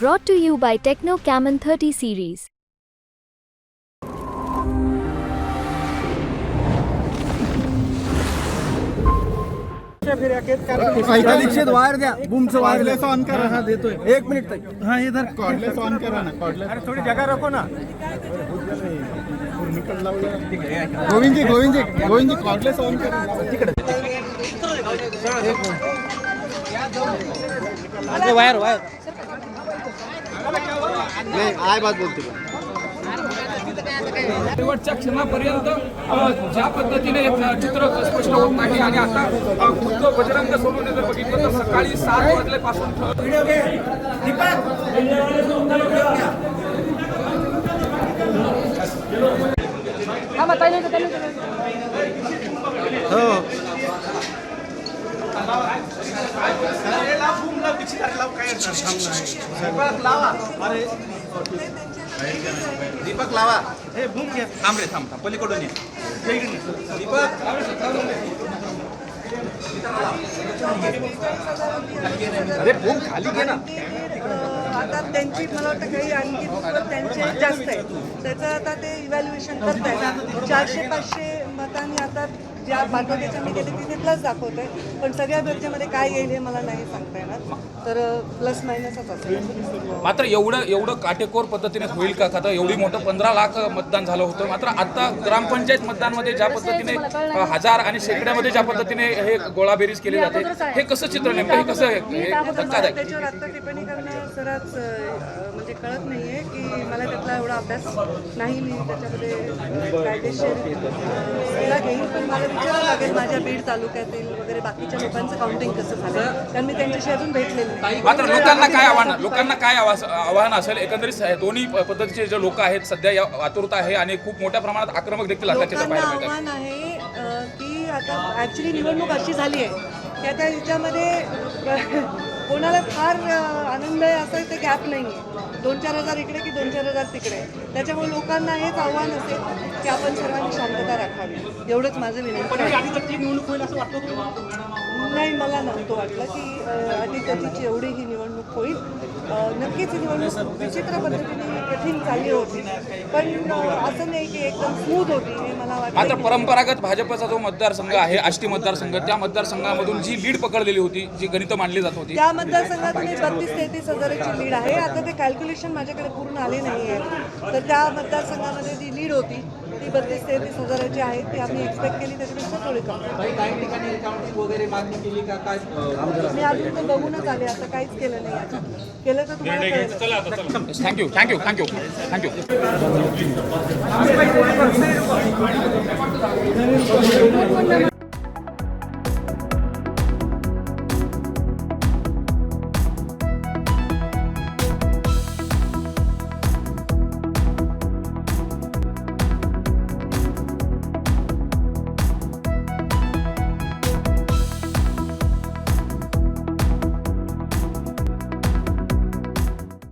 Brought to you by Techno Camon 30 series. परीक्षेत wire द्या बूमचं ऑन करा हा देतोय एक। मिनिट ताई. हा इधर। कॉर्डलेस ऑन करा ना कॉर्डलेस थोडी जगा रखो ना। गोविंदजी गोविंदजी गोविंदजी कॉर्डलेस ऑन करा तिकडे वायर वायर। आय बात बोलते. शेवटच्या क्षणापर्यंत ज्या पद्धतीने एक चित्र स्पष्ट होत नाही आणि आता खुद्द बजरंग सोनवणे जर बघितलं तर सकाळी सात वाजल्यापासून दीपक लावा. हे बूम घे. थांब रे थांब थांब. पलीकडून ये. दीपक. अरे बूम खाली घे ना. आता त्यांची मला वाटतं काही आणखी त्यांचे जास्त आहे. त्याचं आता ते इव्हॅल्युएशन करत आहेत चारशे पाचशे मतांनी आता ज्या पाठवण्याच्या मी गेले तिथे प्लस दाखवतोय. पण सगळ्या बेरजेमध्ये काय येईल हे मला नाही सांगता येणार. तर प्लस मायनसच असेल. मात्र एवढं एवढं काटेकोर पद्धतीने होईल का आता एवढी मोठं पंधरा लाख मतदान झालं होतं. मात्र आता ग्रामपंचायत मतदानमध्ये ज्या पद्धतीने हजार आणि शेकड्यामध्ये ज्या पद्धतीने हे गोळाबेरीज केली जाते हे कसं चित्र नेमकं हे कसं हे- धक्कादायक. त्याच्यावर आता टिप्पणी करणं सराच म्हणजे कळत नाहीये की मला त्यातला एवढा अभ्यास नाही मी त्याच्यामध्ये कायदेशीर घेईन पण मला विचारावं लागेल माझ्या बीड तालुक्यातील वगैरे बाकीच्या लोकांचं काउंटिंग कसं झालं? कारण मी त्यांच्याशी अजून भेटलेले नाही. मात्र लोकांना काय आव्हान लोकांना काय आवास- आव्हान असेल? एकंदरीत दोन्ही पद्धतीचे जे लोक आहेत सध्या या आतुरता आहे आणि खूप मोठ्या प्रमाणात आक्रमक देखील पाहायला मिळतात. आव्हान आहे की आता ॲक्च्युली निवडणूक अशी झाली आहे की आता ह्याच्यामध्ये अं, कोणाला फार आनंद आहे असं ते गॅप नाही आहे दोन चार हजार इकडे की दोन चार हजार तिकडे. त्याच्यामुळे लोकांना हेच आव्हान असेल की आपण सर्वांनी शांतता राखावी. एवढंच माझं विनंती आहे. नाही मला नव्हतं वाटलं की अं, अटीतटीची एवढी ही निवडणूक होईल नक्कीच ही निवडणूक विचित्र पद्धतीने कठीण चालली होती. पण असं नाही की एकदम स्मूथ होती हे मला मात्र वाटतं परंपरागत भाजपचा जो मतदारसंघ आहे आष्टी मतदारसंघ त्या मतदारसंघामधून जी लीड पकडलेली होती जी गणित मांडली जात होती. त्या मतदारसंघातून एक बत्तीस तेहतीस हजाराची लीड आहे. आता ते कॅल्क्युलेशन माझ्याकडे पूर्ण आले नाही आहे तर त्या मतदारसंघामध्ये जी लीड होती ती बत्तीस तेहतीस हजाराची आहे ती आम्ही एक्सपेक्ट केली त्याच्यापेक्षा थोडी कमी. काही ठिकाणी काउंटिंग वगैरे मागणी केली का? काय मी अजून ते बघूनच आले आता काहीच केलं नाही अजून केलं तर तुम्हाला कळेल. Thank you thank you thank you thank you